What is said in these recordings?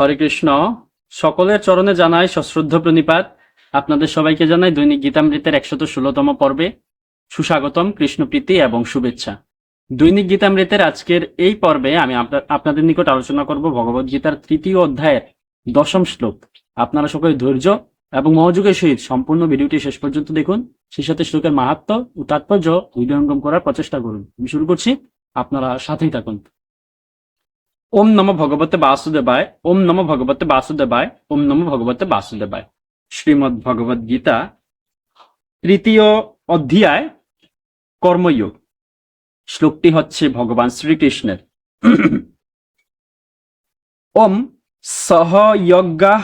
হরে কৃষ্ণ। সকলের চরণে জানাই সশ্রদ্ধ প্রণিপাত। আপনাদের সবাইকে জানাই দৈনিক গীতামৃতের একশত ষোলতম পর্বে সুস্বাগতম কৃষ্ণপ্রীতি এবং শুভেচ্ছা। দৈনিক গীতামৃতের আজকের এই পর্বে আমি আপনা- আপনাদের নিকট আলোচনা করব ভগবদ গীতার তৃতীয় অধ্যায়ের দশম শ্লোক। আপনারা সকলে ধৈর্য এবং মনোযোগের সহিত সম্পূর্ণ ভিডিওটি শেষ পর্যন্ত দেখুন। সেই সাথে শ্লোকের মাহাত্ম ও তাৎপর্য হৃদয়ঙ্গম করার প্রচেষ্টা করুন। আমি শুরু করছি। আপনারা সাথেই থাকুন। ওম নম ভগবতে বাসুদেবায়, ওম নম ভগবতে বাসুদেবায়, ওম নম ভগবতে বাসুদেবায়। শ্রীমদ্ ভগবদ গীতা তৃতীয় অধ্যায়, কর্মযোগ। শ্লোকটি হচ্ছে ভগবান শ্রীকৃষ্ণের। ওম সহ যজ্ঞা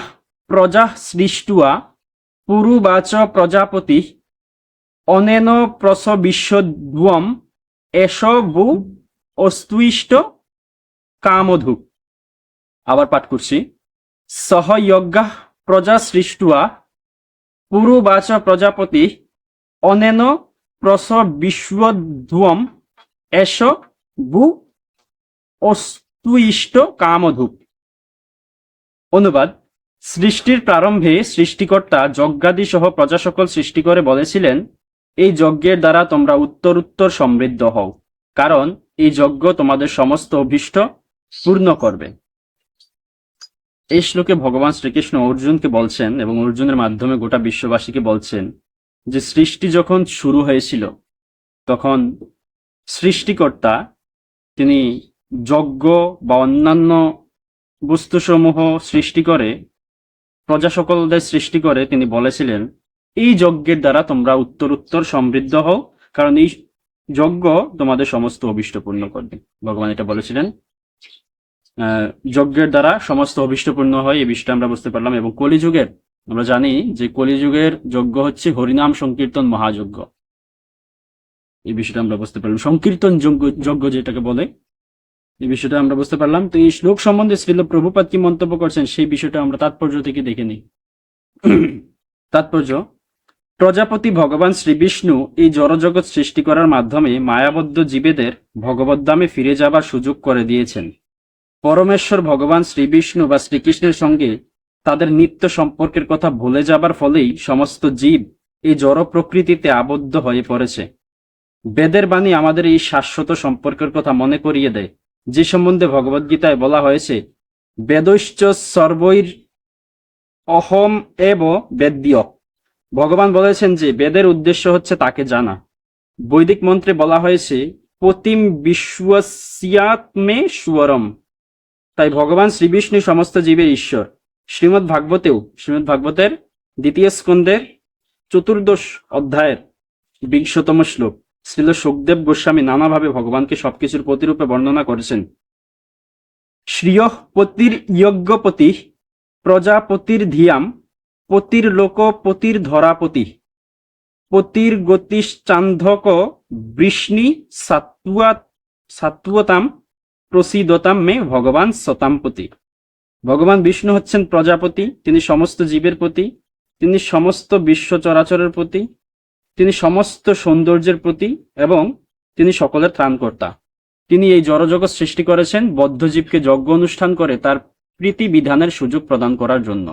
প্রজা সৃষ্টুয়া, পুরুবাচ প্রজাপতি, অনেন প্রসবিশ্বধ্বম, এষ বু অস্তুইষ্ট কামধু। আবার পাঠ করছি। সহযজ্ঞা প্রজা সৃষ্টুয়া পুরুবাচ প্রজাপতি, অনেন প্রস বিশ্বধ্বম এস বু অস্তুইষ্ট কামধূপ অনুবাদ, সৃষ্টির প্রারম্ভে সৃষ্টিকর্তা যজ্ঞাদি সহ প্রজা সকল সৃষ্টি করে বলেছিলেন, এই যজ্ঞের দ্বারা তোমরা উত্তর উত্তর সমৃদ্ধ হও। কারণ এই যজ্ঞ তোমাদের সমস্ত অভীষ্ট পূর্ণ করবে। এই শ্লোকে ভগবান শ্রীকৃষ্ণ অর্জুনকে বলছেন এবং অর্জুনের মাধ্যমে গোটা বিশ্ববাসীকে বলছেন যে সৃষ্টি যখন শুরু হয়েছিল, তখন সৃষ্টিকর্তা তিনি যজ্ঞ বা অন্যান্য বস্তুসমূহ সৃষ্টি করে প্রজা সকলদের সৃষ্টি করে তিনি বলেছিলেন, এই যজ্ঞের দ্বারা তোমরা উত্তর উত্তর সমৃদ্ধ হও, কারণ এই যজ্ঞ তোমাদের সমস্ত অভিষ্ট পূর্ণ করবে। ভগবান এটা বলেছিলেন। যজ্ঞের দ্বারা সমস্ত অভিষ্টপূর্ণ হয়, এই বিষয়টা আমরা বুঝতে পারলাম। এবং কলিযুগের, আমরা জানি যে কলিযুগের যজ্ঞ হচ্ছে হরিনাম সংকীর্তন মহাযজ্ঞ। এই বিষয়টা আমরা বুঝতে পারলাম। সংকীর্তন যজ্ঞ যজ্ঞ যেটাকে বলে, এই বিষয়টা আমরা বুঝতে পারলাম। তো এই শ্লোক সম্বন্ধে শ্রীল প্রভুপাত কি মন্তব্য করছেন, সেই বিষয়টা আমরা তাৎপর্য থেকে দেখে নিই। তাৎপর্য, প্রজাপতি ভগবান শ্রী বিষ্ণু এই জড়জগৎ সৃষ্টি করার মাধ্যমে মায়াবদ্ধ জীবেদের ভগবদ্ধামে ফিরে যাবার সুযোগ করে দিয়েছেন। পরমেশ্বর ভগবান শ্রীবিষ্ণু বা শ্রীকৃষ্ণের সঙ্গে তাদের নিত্য সম্পর্কের কথা ভুলে যাবার ফলেই সমস্ত জীব এই জড় প্রকৃতিতে আবদ্ধ হয়ে পড়েছে। বেদের বাণী আমাদের এই শাশ্বত সম্পর্কের কথা মনে করিয়ে দেয়। যে সম্বন্ধে ভগবদ্গীতায় বলা হয়েছে, বেদৈশ্চ সর্বৈর অহম এব বেদ্য ভগবান বলেছেন যে বেদের উদ্দেশ্য হচ্ছে তাকে জানা। বৈদিক মন্ত্রে বলা হয়েছে, পতিম বিশ্বস্যাত্মে সুয়রম। তাই ভগবান শ্রীবিষ্ণু সমস্ত জীবের ঈশ্বর। শ্রীমৎ ভাগবতেও শ্রীমৎ ভাগবতের দ্বিতীয় স্কন্ধের চতুর্দশ অধ্যায়ের বিংশতম শ্লোক, শ্রীল সুখদেব গোস্বামী নানাভাবে ভগবানকে সবকিছুর প্রতিরূপে বর্ণনা করেছেন। শ্রিয় পতির যজ্ঞপতি প্রজাপতির ধিয়াম, পতির লোক পতির ধরাপতি। পতির গতিশ্চান্ধক বৃষ্ণি সাত্তুয়া সাত্তুয়তাম প্রসিদতাম মে ভগবান সতামপতি ভগবান বিষ্ণু হচ্ছেন প্রজাপতি, তিনি সমস্ত জীবের প্রতি তিনি সমস্ত বিশ্ব চরাচরের প্রতি তিনি সমস্ত সৌন্দর্যের প্রতি এবং তিনি সকলের ত্রাণকর্তা। তিনি এই জড়জগৎ সৃষ্টি করেছেন, বদ্ধজীবকে যজ্ঞ অনুষ্ঠান করে তার প্রীতি বিধানের সুযোগ প্রদান করার জন্য।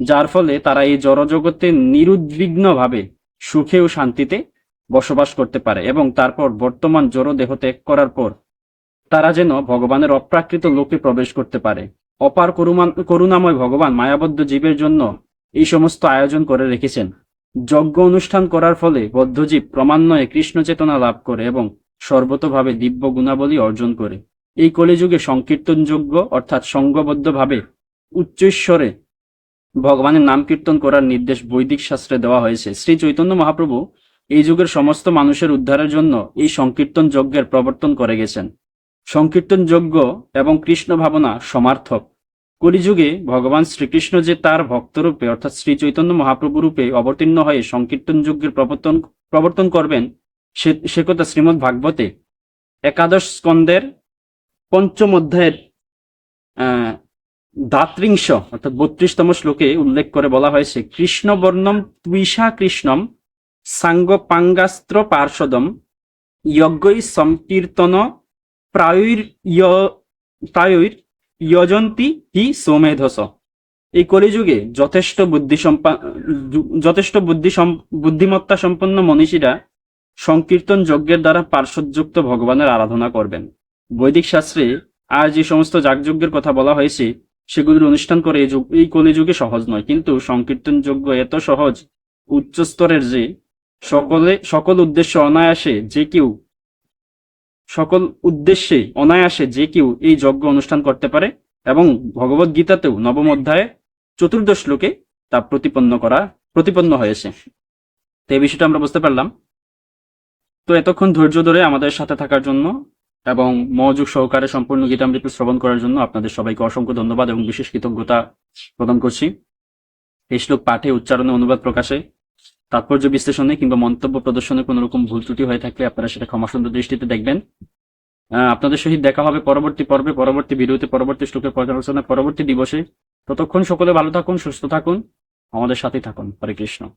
যার ফলে তারা এই জড়জগতে নিরুদ্বিগ্নভাবে সুখে ও শান্তিতে বসবাস করতে পারে এবং তারপর বর্তমান জড় দেহ ত্যাগ করার পর তারা যেন ভগবানের অপ্রাকৃত লোকে প্রবেশ করতে পারে। অপার করুণাময় ভগবান মায়াবদ্ধ জীবের জন্য এই সমস্ত আয়োজন করে রেখেছেন। যজ্ঞ অনুষ্ঠান করার ফলে বদ্ধজীব ক্রমান্বয়ে কৃষ্ণ চেতনা লাভ করে এবং সর্বতভাবে দিব্য গুণাবলী অর্জন করে। এই কলিযুগে সংকীর্তন যোগ্য অর্থাৎ সঙ্গবদ্ধভাবে উচ্চৈশ্বরে ভগবানের নাম কীর্তন করার নির্দেশ বৈদিক শাস্ত্রে দেওয়া হয়েছে। শ্রী চৈতন্য মহাপ্রভু এই যুগের সমস্ত মানুষের উদ্ধারের জন্য এই সংকীর্তন যজ্ঞের প্রবর্তন করে গেছেন। সংকীর্তন যজ্ঞ এবং কৃষ্ণ ভাবনা সমার্থক। কলিযুগে ভগবান শ্রীকৃষ্ণ যে তার ভক্তরূপে অর্থাৎ শ্রী চৈতন্য মহাপ্রভু রূপে অবতীর্ণ হয়ে সংকীর্তন যজ্ঞের প্রবর্তন প্রবর্তন করবেন, সে কথা শ্রীমদ ভাগবতে। একাদশ স্কন্দের পঞ্চম অধ্যায়ের দাত্রিংশ অর্থাৎ বত্রিশতম শ্লোকে উল্লেখ করে বলা হয়েছে কৃষ্ণ বর্ণম ত্বিষা কৃষ্ণম সাঙ্গ পাঙ্গাস্ত্র পার্শ্বদম যজ্ঞই সংকীর্তন প্রায়ৈর ইয়জন্তি হি সোমেধস। এই কলিযুগে যথেষ্ট বুদ্ধি যথেষ্ট বুদ্ধি বুদ্ধিমত্তা সম্পন্ন মনীষীরা সংকীর্তন যজ্ঞের দ্বারা পার্শ্বযুক্ত ভগবানের আরাধনা করবেন। বৈদিক শাস্ত্রে আর যে সমস্ত যাগযজ্ঞের কথা বলা হয়েছে, সেগুলির অনুষ্ঠান করে এই যুগ- এই কলিযুগে সহজ নয়। কিন্তু সংকীর্তন যজ্ঞ এত সহজ উচ্চ স্তরের যে সকলে, সকল উদ্দেশ্যে অনায়াসে যে কেউ সকল উদ্দেশ্যে অনায়াসে যে কেউ এই যজ্ঞ অনুষ্ঠান করতে পারে এবং ভগবত গীতাতেও নবম অধ্যায়ে চতুর্দশ শ্লোকে তা প্রতিপন্ন করা, প্রতিপন্ন হয়েছে। তো এই বিষয়টা আমরা বুঝতে পারলাম। তো এতক্ষণ ধৈর্য ধরে আমাদের সাথে থাকার জন্য এবং মনোযোগ সহকারে সম্পূর্ণ গীতামৃত শ্রবণ করার জন্য আপনাদের সবাইকে অসংখ্য ধন্যবাদ এবং বিশেষ কৃতজ্ঞতা প্রদান করছি। এই শ্লোক পাঠে উচ্চারণে অনুবাদ প্রকাশে তাৎপর্য বিশ্লেষণে কিংবা মন্তব্য প্রদর্শনে কোনো রকম ভুল ত্রুটি হয়ে থাকলে আপনারা সেটা ক্ষমাসুন্দর দৃষ্টিতে দেখবেন। আপনাদের সহিত দেখা হবে পরবর্তী পর্বে, পরবর্তী ভিডিওতে, পরবর্তী শ্লোকের পর্যালোচনা, পরবর্তী দিবসে। ততক্ষণ সকলে ভালো থাকুন, সুস্থ থাকুন। আমাদের সাথেই থাকুন। হরে কৃষ্ণ।